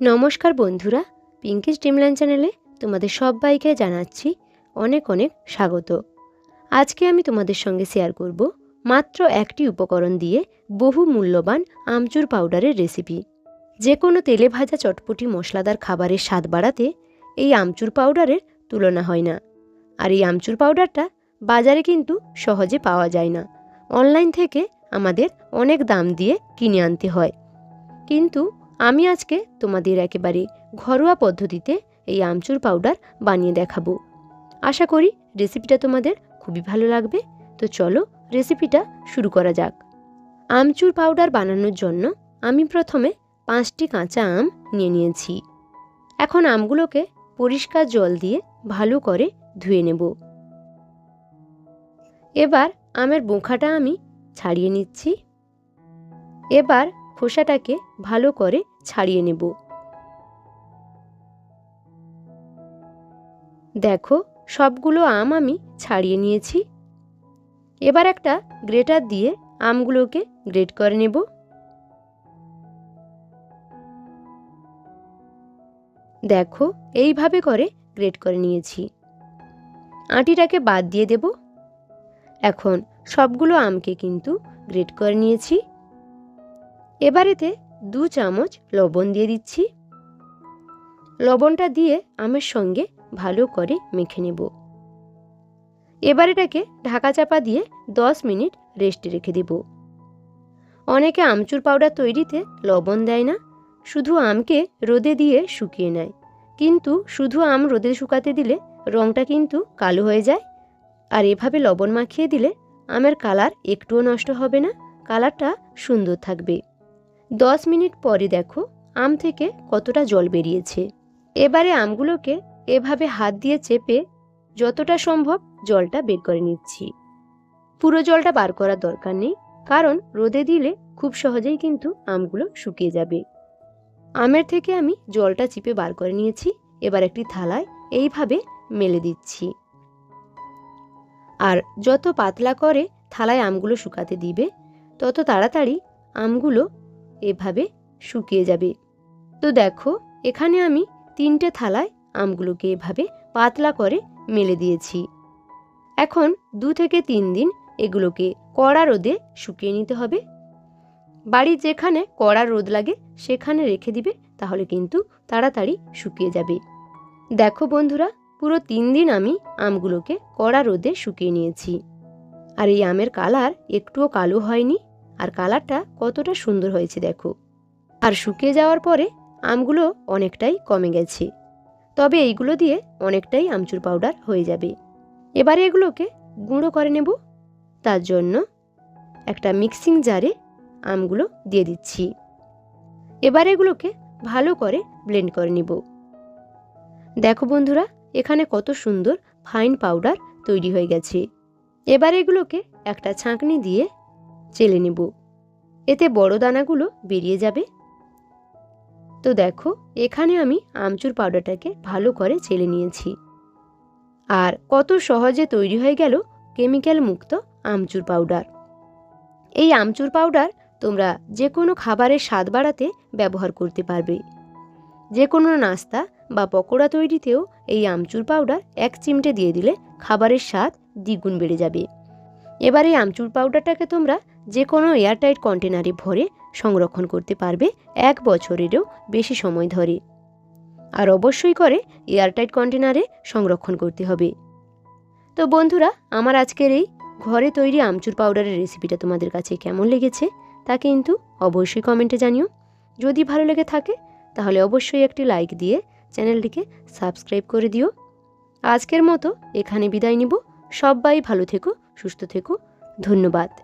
নমস্কার বন্ধুরা পিঙ্কিস ড্রিমল্যান্ড চ্যানেলে তোমাদের সবাইকে জানাচ্ছি অনেক অনেক স্বাগত। আজকে আমি তোমাদের সঙ্গে শেয়ার করব মাত্র একটি উপকরণ দিয়ে বহু মূল্যবান আমচুর পাউডারের রেসিপি যে কোনো তেলে ভাজা চটপটি মশলাদার খাবারের স্বাদ বাড়াতে এই আমচুর পাউডারের তুলনা হয় না। আর এই আমচুর পাউডারটা বাজারে কিন্তু সহজে পাওয়া যায় না। অনলাইন থেকে আমাদের অনেক দাম দিয়ে কিনে আনতে হয়। কিন্তু আমি আজকে তোমাদের একেবারে ঘরোয়া পদ্ধতিতে এই আমচুর পাউডার বানিয়ে দেখাবো। আশা করি রেসিপিটা তোমাদের খুবই ভালো লাগবে। তো চলো রেসিপিটা শুরু করা যাক। আমচুর পাউডার বানানোর জন্য আমি প্রথমে পাঁচটি কাঁচা আম নিয়ে নিয়েছি। এখন আমগুলোকে পরিষ্কার জল দিয়ে ভালো করে ধুয়ে নেব। এবার আমের বোঁখাটা আমি ছাড়িয়ে নিচ্ছি। এবার খোসাটাকে ভালো করে ছাড়িয়ে নেব। দেখো, সবগুলো আম আমি ছাড়িয়ে নিয়েছি। এবার একটা গ্রেটার দিয়ে আমগুলোকে গ্রেট করে নেব। দেখো, এইভাবে করে গ্রেট করে নিয়েছি। আটিটাকে বাদ দিয়ে দেব। এখন সবগুলো আমকে কিন্তু গ্রেট করে নিয়েছি। এবারেতে দু চামচ লবণ দিয়ে দিচ্ছি। লবণটা দিয়ে আমের সঙ্গে ভালো করে মেখে নেব। এবার এটাকে ঢাকা চাপা দিয়ে দশ মিনিট রেস্টে রেখে দেব। অনেকে আমচুর পাউডার তৈরিতে লবণ দেয় না, শুধু আমকে রোদে দিয়ে শুকিয়ে নেয়। কিন্তু শুধু আম রোদে শুকাতে দিলে রঙটা কিন্তু কালো হয়ে যায়। আর এভাবে লবণ মাখিয়ে দিলে আমের কালার একটুও নষ্ট হবে না, কালারটা সুন্দর থাকবে। দশ মিনিট পরে দেখো আম থেকে কতটা জল বেরিয়েছে। এবারে আমগুলোকে এভাবে হাত দিয়ে চেপে যতটা সম্ভব জলটা বের করে নিচ্ছি। পুরো জলটা বার করার দরকার নেই, কারণ রোদে দিলে খুব সহজেই কিন্তু আমগুলো শুকিয়ে যাবে। আমের থেকে আমি জলটা চিপে বার করে নিয়েছি, এবার একটি থালায় এইভাবে মেলে দিচ্ছি। আর যত পাতলা করে থালায় আমগুলো শুকাতে দিবে, তত তাড়াতাড়ি আমগুলো এভাবে শুকিয়ে যাবে। তো দেখো, এখানে আমি তিনটে থালায় আমগুলোকে এভাবে পাতলা করে মেলে দিয়েছি। এখন দু থেকে তিন দিন এগুলোকে কড়া রোদে শুকিয়ে নিতে হবে। বাড়ির যেখানে কড়া রোদ লাগে, সেখানে রেখে দিবে, তাহলে কিন্তু তাড়াতাড়ি শুকিয়ে যাবে। দেখো বন্ধুরা, পুরো তিন দিন আমি আমগুলোকে কড়া রোদে শুকিয়ে নিয়েছি। আর এই আমের কালার একটুও কালো হয়নি। আর কালারটা কতটা সুন্দর হয়েছে দেখো। আর শুকিয়ে যাওয়ার পরে আমগুলো অনেকটাই কমে গেছে। তবে এইগুলো দিয়ে অনেকটাই আমচুর পাউডার হয়ে যাবে। এবারে এগুলোকে গুঁড়ো করে নেব। তার জন্য একটা মিক্সিং জারে আমগুলো দিয়ে দিচ্ছি। এবার এগুলোকে ভালো করে ব্লেন্ড করে নিব। দেখো বন্ধুরা, এখানে কত সুন্দর ফাইন পাউডার তৈরি হয়ে গেছে। এবার এগুলোকে একটা ছাঁকনি দিয়ে চেলে নেব। এতে বড় দানাগুলো বেরিয়ে যাবে। তো দেখো, এখানে আমি আমচুর পাউডারটাকে ভালো করে চেলে নিয়েছি। আর কত সহজে তৈরি হয়ে গেল কেমিক্যাল মুক্ত আমচুর পাউডার। এই আমচুর পাউডার তোমরা যে কোনো খাবারের স্বাদ বাড়াতে ব্যবহার করতে পারবে। যে কোনো নাস্তা বা পকোড়া তৈরিতেও এই আমচুর পাউডার এক চিমটে দিয়ে দিলে খাবারের স্বাদ দ্বিগুণ বেড়ে যাবে। এবার এই আমচুর পাউডারটাকে তোমরা যে কোনো এয়ারটাইট কন্টেনারে ভরে সংরক্ষণ করতে পারবে এক বছরেরও বেশি সময় ধরে। আর অবশ্যই করে এয়ারটাইট কন্টেনারে সংরক্ষণ করতে হবে। তো বন্ধুরা, আমার আজকের এই ঘরে তৈরি আমচুর পাউডারের রেসিপিটা তোমাদের কাছে কেমন লেগেছে তা কিন্তু অবশ্যই কমেন্টে জানিও। যদি ভালো লেগে থাকে, তাহলে অবশ্যই একটি লাইক দিয়ে চ্যানেলটিকে সাবস্ক্রাইব করে দিও। আজকের মতো এখানে বিদায় নিব। সবাই ভালো থেকো, সুস্থ থেকো। ধন্যবাদ।